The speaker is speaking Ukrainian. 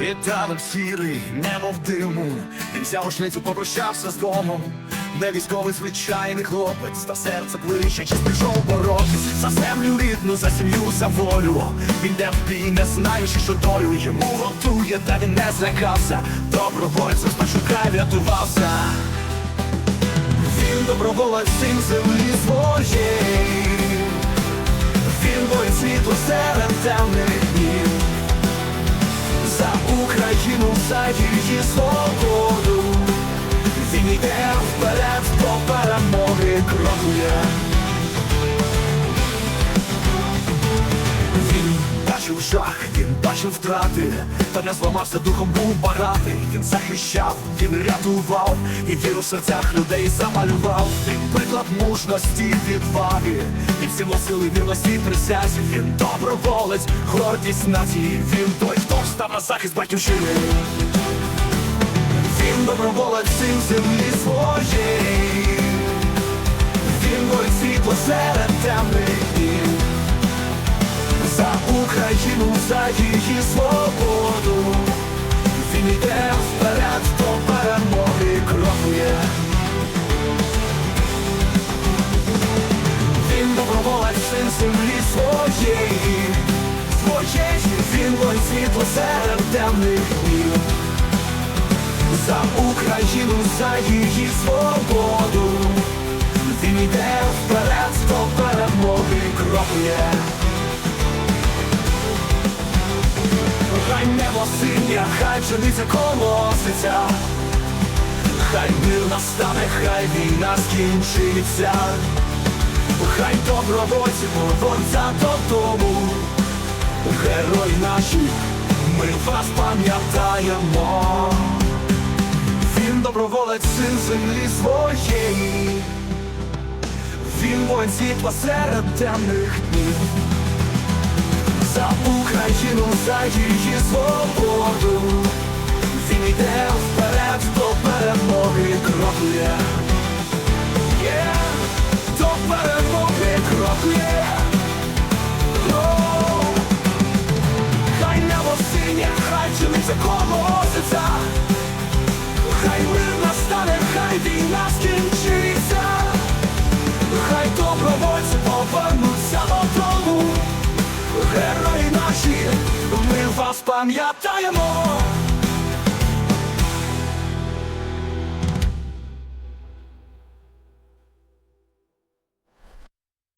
Світанок сірий, немов диму, він взяв рушницю, попрощався з домом. Не військовий звичайний хлопець, та серце плище, чи прийшов боротись За землю рідну, за сім'ю, за волю. Він де в бій, не знаючи, що долю йому готує, та він не злякався. Добровольцем спочу край врятувався. Він доброволець син землі своєї. Він воїн світло серед темних за свободу Він йде вперед до перемоги крокує Він бачив жах, він бачив втрати, та не зламався духом, був багатий. Він захищав, він рятував, і віру в серцях людей замалював. Він приклад мужності, відваги, він сило сили вірності присязі. Він доброволець, гордість нації. Він той, хто встав на захист батьківщини. Доброволець землі своєї. Він воїн світло серед темних днів. За Україну, за її свободу. Він йде вперед до перемоги крокує. Він доброволець землі своєї. Своєї. Він воїн світло серед темних днів За Україну, за її свободу. Він йде вперед до перемоги крокує Хай небо синє, хай пшениця колоситься, хай мир настане, хай війна скінчиться, хай добровольці повернуться додому, герої наші, ми вас пам'ятаємо. Доброволець син землі своєї, він воїн світла серед темних днів. За Україну, за її свободу. Він йде вперед до перемоги крокує Є, до перемоги крокує О, Хай небо синє, хай пшениця колоситься Герої наші, ми вас пам'ятаємо.